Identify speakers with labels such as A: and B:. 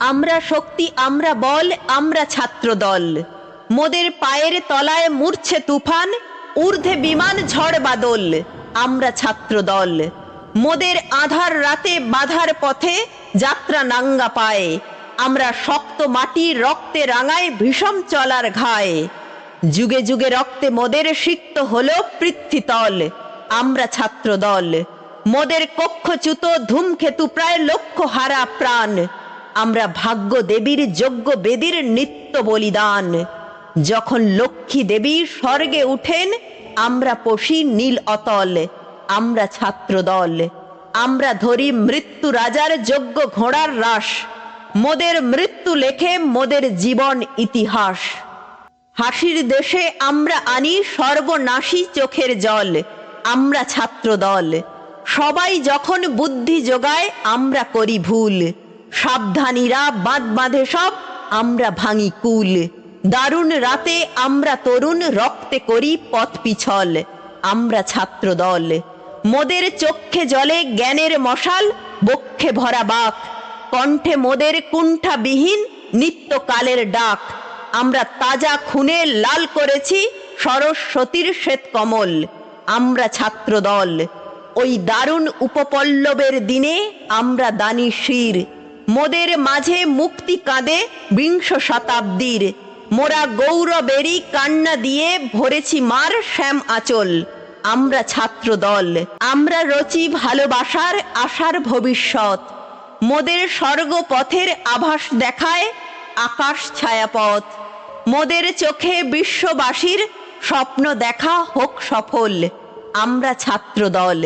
A: আমরা শক্তি, আমরা বল, আমরা ছাত্র দল মোদের পায়ের তলায় মূর্ছে তুফান, ঊর্ধ্বে বিমান ঝড় বাদল। আমরা ছাত্র দল মোদের আধার রাতে বাধার পথে যাত্রা নাঙ্গা পায়। আমরা শক্ত মাটি রক্তে রাঙায় ভীষণ চলার ঘায়। যুগে যুগে রক্তে মোদের সিক্ত হলো পৃথ্বীতল আমরা ছাত্র দল মোদের কক্ষচ্যুত ধূমকেতু প্রায় লক্ষ হারা প্রাণ। আমরা ভাগ্য দেবীর যোগ্য বেদীর নিত্য বলিদান। যখন লক্ষ্মী দেবী স্বর্গে উঠেন, আমরা পশি নীল অতল, আমরা ছাত্র দল। আমরা ধরি মৃত্যু রাজার যোগ্য ঘোড়ার রাস, মোদের মৃত্যু লেখে মোদের জীবন ইতিহাস। হাসির দেশে আমরা আনি সর্বনাশী চোখের জল, আমরা ছাত্র দল। সবাই যখন বুদ্ধি যোগায়, আমরা করি ভুল। সাবধানীরা বাঁধ বাঁধে সব, আমরা ভাঙি কুল। দারুণ রাতে আমরা তরুণ, রক্তে করি পথ পিছল, আমরা ছাত্র দল। মোদের চক্ষে জলে জ্ঞানের মশাল, বক্ষে ভরা বাক। কণ্ঠে মোদের কুণ্ঠাবিহীন, নিত্যকালের ডাক। আমরা তাজা খুনে লাল করেছি সরস্বতীর শ্বেত কমল, আমরা ছাত্র দল। ওই দারুণ উপপল্লবের দিনে আমরা দানি শির মোদের মাঝে মুক্তি কাঁদে বিংশ শতাব্দীর। মোরা গৌরবেরই কান্না দিয়ে ভরেছি মার শ্যাম আচল। আমরা ছাত্র দল আমরা রচি ভালোবাসার আশার ভবিষ্যৎ। মোদের স্বর্গপথের আভাস দেখায় আকাশ ছায়াপথ। মোদের চোখে বিশ্ববাসীর স্বপ্ন দেখা হোক সফল। আমরা ছাত্র দল